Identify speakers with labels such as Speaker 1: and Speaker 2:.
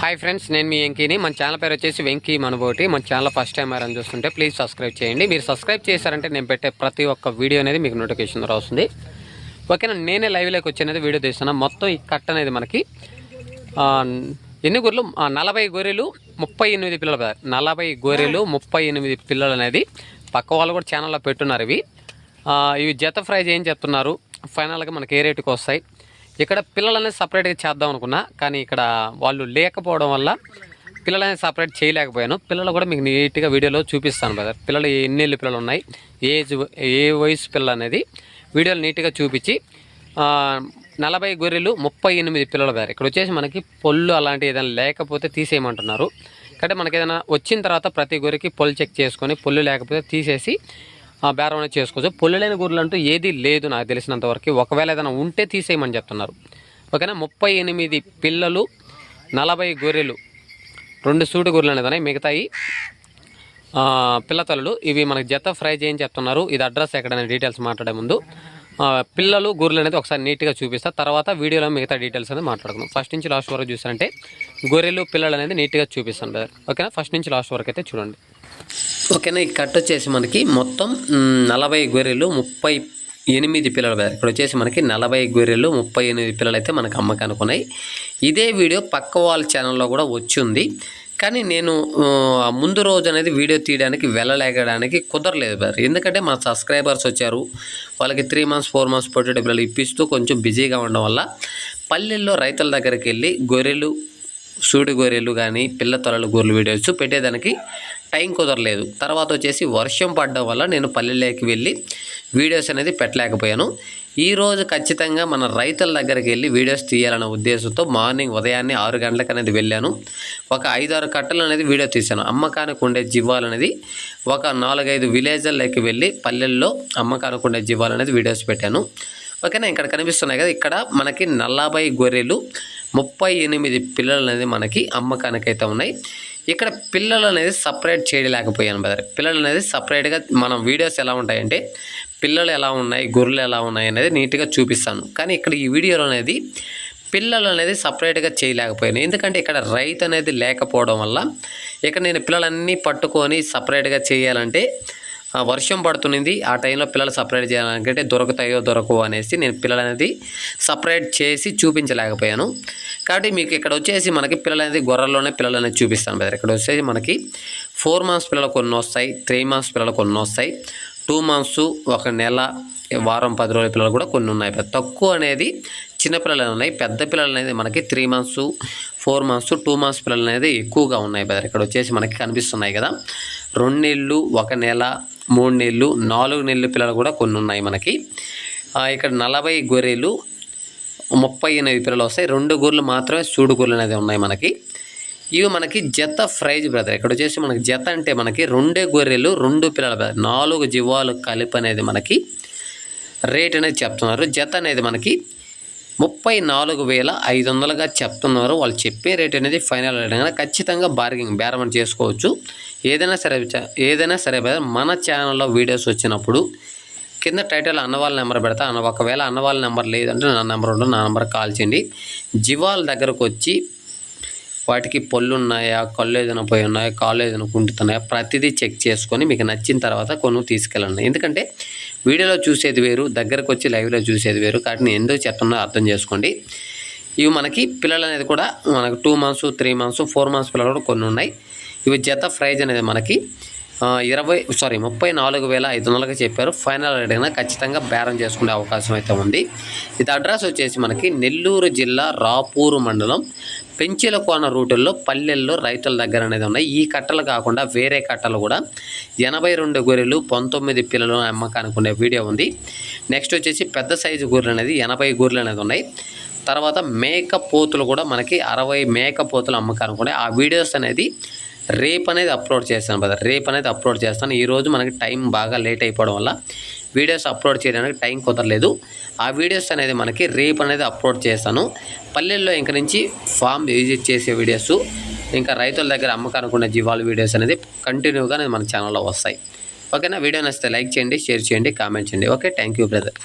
Speaker 1: Hi friends నేను మీ వెంకీని. మన channel పేరు వచ్చేసి వెంకీ మనబోటి. మన ఛానల్ ఫస్ట్ టైం ఎవరైనా చూస్తుంటే ప్లీజ్ సబ్స్క్రైబ్ చేయండి. మీరు సబ్స్క్రైబ్ చేశారంటే నేను పెట్టే ప్రతి ఒక్క వీడియో అనేది మీకు నోటిఫికేషన్ రాస్తుంది. ఓకేనా నేనే లైవ్లోకి వచ్చేది వీడియో తీస్తున్నా. మొత్తం ఈ కట్ అనేది మనకి ఎన్ని గొర్రెలు? నలభై గొర్రెలు ముప్పై ఎనిమిది పిల్లలు నలభై గొర్రెలు ముప్పై ఎనిమిది పిల్లలు అనేది పక్క వాళ్ళు కూడా ఛానల్లో పెట్టున్నారు ఇవి. ఇవి జత ఫ్రై ఏం చెప్తున్నారు? ఫైనల్గా మనకి ఏ రేటుకి వస్తాయి? ఇక్కడ పిల్లలనే సపరేట్గా చేద్దాం అనుకున్నా కానీ ఇక్కడ వాళ్ళు లేకపోవడం వల్ల పిల్లలని సపరేట్ చేయలేకపోయాను. పిల్లలు కూడా మీకు నీట్గా వీడియోలో చూపిస్తాను బ్రదర్ పిల్లలు ఎన్నిళ్ళు పిల్లలు ఉన్నాయి ఏజ్ ఏ వయసు పిల్లలు అనేది వీడియోలు నీట్గా చూపించి నలభై గొర్రెలు ముప్పై ఎనిమిది పిల్లలు బ్రదర్ ఇక్కడ వచ్చేసి మనకి పొల్లు అలాంటి ఏదైనా లేకపోతే తీసేయమంటున్నారు. కాబట్టి మనకి ఏదైనా వచ్చిన తర్వాత ప్రతి గొర్రెకి పొల్లు చెక్ చేసుకొని పొల్లు లేకపోతే తీసేసి బేరం అనేది చేసుకోవచ్చు. పుల్లలేని గొర్రెలు అంటూ ఏది లేదు నాకు తెలిసినంత వరకు. ఒకవేళ ఏదైనా ఉంటే తీసేయమని చెప్తున్నారు. ఓకేనా? ముప్పై ఎనిమిది పిల్లలు నలభై గొర్రెలు రెండు సూటి గొర్రెలు అనేది ఉన్నాయి. మిగతాయి ఆ, ఇవి మనకి జత ఫ్రై చేయని చెప్తున్నారు. ఇది అడ్రస్ ఎక్కడైనా డీటెయిల్స్ మాట్లాడే ముందు. పిల్లలు గొర్రెలు అనేది ఒకసారి నీట్గా చూపిస్తా. తర్వాత వీడియోలో మిగతా డీటెయిల్స్ అనేది మాట్లాడుకుందాం. ఫస్ట్ నుంచి లాస్ట్ వరకు చూసారంటే గొర్రెలు పిల్లలు అనేది నీట్గా చూపిస్తాను బ్రదర్. ఓకేనా? ఫస్ట్ నుంచి లాస్ట్ వరకు అయితే చూడండి. ఓకేనా ఈ కట్ వచ్చేసి మనకి మొత్తం నలభై గొర్రెలు ముప్పై ఎనిమిది పిల్లలు ఇక్కడ వచ్చేసి మనకి నలభై గొర్రెలు ముప్పై ఎనిమిది పిల్లలు అయితే మనకి అమ్మకానికి ఉన్నాయి ఇదే వీడియో పక్క వాళ్ళ ఛానల్లో కూడా వచ్చింది. కానీ నేను ముందు రోజు అనేది వీడియో తీయడానికి వెళ్ళలేకడానికి కుదరలేదు బ్రదర్. ఎందుకంటే మా సబ్స్క్రైబర్స్ వచ్చారు. వాళ్ళకి త్రీ మంత్స్ ఫోర్ మంత్స్ పొట్టేటి పిల్లలు ఇప్పిస్తూ కొంచెం బిజీగా ఉండడం వల్ల పల్లెల్లో రైతుల దగ్గరికి వెళ్ళి గొర్రెలు సూడి గొర్రెలు కానీ పిల్ల తొలలు గొర్రెలు వీడియోస్ పెట్టేదానికి టైం కుదరలేదు. తర్వాత వచ్చేసి వర్షం పడడం వల్ల నేను పల్లెల్లోకి వెళ్ళి వీడియోస్ అనేది పెట్టలేకపోయాను. ఈరోజు ఖచ్చితంగా మన రైతుల దగ్గరికి వెళ్ళి వీడియోస్ తీయాలనే ఉద్దేశంతో మార్నింగ్ ఉదయాన్నే ఆరు గంటలకు అనేది వెళ్ళాను. ఒక ఐదారు కట్టలు అనేది వీడియో తీశాను. అమ్మకానికి ఉండే జివ్వాలు అనేది ఒక నాలుగైదు విలేజ్లలోకి వెళ్ళి పల్లెల్లో అమ్మకానికి ఉండే జీవాలనేది అనేది వీడియోస్ పెట్టాను. ఓకేనా? ఇక్కడ కనిపిస్తున్నాయి కదా. ఇక్కడ మనకి నలభై గొర్రెలు ముప్పై ఎనిమిది పిల్లలు అనేది మనకి అమ్మకానికి అయితే ఉన్నాయి. ఇక్కడ పిల్లలు అనేది సపరేట్ చేయలేకపోయాను బ్రదర్ పిల్లలు అనేది సపరేట్గా మనం వీడియోస్ ఎలా ఉంటాయంటే పిల్లలు ఎలా ఉన్నాయి గొర్రెలు ఎలా ఉన్నాయి అనేది నీట్గా చూపిస్తాను. కానీ ఇక్కడ ఈ వీడియోలో అనేది పిల్లలు అనేది సపరేట్గా చేయలేకపోయాను. ఎందుకంటే ఇక్కడ రైతు అనేది లేకపోవడం వల్ల ఇక్కడ నేను పిల్లలన్నీ పట్టుకొని సపరేట్గా చేయాలంటే వర్షం పడుతున్నది. ఆ టైంలో పిల్లలు సపరేట్ చేయాలంటే దొరుకుతాయో దొరకవు అనేసి నేను పిల్లలు అనేది సపరేట్ చేసి చూపించలేకపోయాను. కాబట్టి మీకు ఇక్కడ వచ్చేసి మనకి పిల్లలు అనేది గొర్రెల్లోనే పిల్లలు అనేది చూపిస్తాను బ్రదర్. ఇక్కడ వచ్చేసి మనకి ఫోర్ మంత్స్ పిల్లలు కొన్ని వస్తాయి త్రీ మంత్స్ పిల్లలు కొన్ని వస్తాయి టూ మంత్స్ ఒక నెల వారం పది రోజుల పిల్లలు కూడా కొన్ని ఉన్నాయి తక్కువ అనేది చిన్న పిల్లలు ఉన్నాయి పెద్ద పిల్లలు అనేది మనకి three months four months two months పిల్లలు అనేది ఎక్కువగా ఉన్నాయి బ్రదర్. ఇక్కడ వచ్చేసి మనకి కనిపిస్తున్నాయి కదా. రెండు నెలలు ఒక నెల మూడు నెలలు నాలుగు నెలల పిల్లలు కూడా కొన్ని ఉన్నాయి మనకి. ఇక్కడ నలభై గొర్రెలు ముప్పై ఎనిమిది పిల్లలు వస్తాయి. రెండు గొర్రెలు మాత్రమే చూడు గొర్రెలు అనేది ఉన్నాయి మనకి. ఇవి మనకి జత ఫ్రైజ్ బ్రదర్. ఇక్కడ వచ్చేసి మనకి జత అంటే మనకి రెండే గొర్రెలు రెండు పిల్లల బ్రదర్. నాలుగు జీవాలు కలిపి అనేది మనకి రేట్ అనేది చెప్తున్నారు. జత అనేది మనకి ముప్పై నాలుగు వేల ఐదు వందలుగా చెప్తున్నారు. వాళ్ళు చెప్పే రేట్ అనేది ఫైనల్ రేట్. అనేది ఖచ్చితంగా బార్గింగ్ బేరం చేసుకోవచ్చు. ఏదైనా సరే ఏదైనా సరే మన ఛానల్లో వీడియోస్ వచ్చినప్పుడు కింద టైటిల్ అన్నవాళ్ళ నెంబర్ పెడతా. అన్న ఒకవేళ అన్నవాళ్ళ నెంబర్ లేదంటే నా నెంబర్ ఉంటుంది నా నెంబర్ కాల్ చేయండి. జివాల్ దగ్గరకు వచ్చి వాటికి పళ్ళు ఉన్నాయా కళ్ళు ఏదైనా పోయి ఉన్నాయా కాళ్ళు ఏదైనా కుంటున్నాయా ప్రతిదీ చెక్ చేసుకొని మీకు నచ్చిన తర్వాత కొను తీసుకెళ్ళండి. ఎందుకంటే వీడియోలో చూసేది వేరు దగ్గరకు వచ్చి లైవ్లో చూసేది వేరు. కాబట్టి నేను ఎందుకు చెప్తున్నా అర్థం చేసుకోండి. ఇవి మనకి పిల్లలు అనేది కూడా మనకు two months three months four months పిల్లలు కూడా కొన్ని ఉన్నాయి. ఇవి జత ప్రైజ్ అనేది మనకి ఇరవై సారీ ముప్పై నాలుగు వేల ఐదు వందలుగా చెప్పారు. ఫైనల్ అడిగినా అయినా ఖచ్చితంగా బేరం చేసుకునే అవకాశం అయితే ఉంది. ఇది అడ్రస్ వచ్చేసి మనకి నెల్లూరు జిల్లా రాపూరు మండలం పెంచిలకోన రూటుల్లో పల్లెల్లో రైతుల దగ్గర అనేది ఉన్నాయి. ఈ కట్టలు కాకుండా వేరే కట్టలు కూడా ఎనభై రెండు గొర్రెలు పంతొమ్మిది పిల్లలు అమ్మకానికి ఉండే వీడియో ఉంది. నెక్స్ట్ వచ్చేసి పెద్ద సైజు గొర్రెలు అనేది ఎనభై గొర్రెలు అనేది ఉన్నాయి. తర్వాత మేక పోతులు కూడా మనకి అరవై మేక పోతులు అమ్మకానికి ఉన్నాయి. ఆ వీడియోస్ అనేది రేపు అనేది అప్లోడ్ చేస్తాను బ్రదర్ రేపు అనేది అప్లోడ్ చేస్తాను. ఈరోజు మనకి టైం బాగా లేట్ అయిపోవడం వల్ల వీడియోస్ అప్లోడ్ చేయడానికి టైం కుదరలేదు. ఆ వీడియోస్ అనేది మనకి రేపు అనేది అప్లోడ్ చేస్తాను. పల్లెల్లో ఇంక నుంచి ఫామ్ విజిట్ చేసే వీడియోస్ ఇంకా రైతుల దగ్గర అమ్మకానికి జీవాల వీడియోస్ అనేది కంటిన్యూగా అనేది మన ఛానల్లో వస్తాయి. ఓకేనా? వీడియో నచ్చితే లైక్ చేయండి షేర్ చేయండి కామెంట్ చేయండి. ఓకే? Thank you brother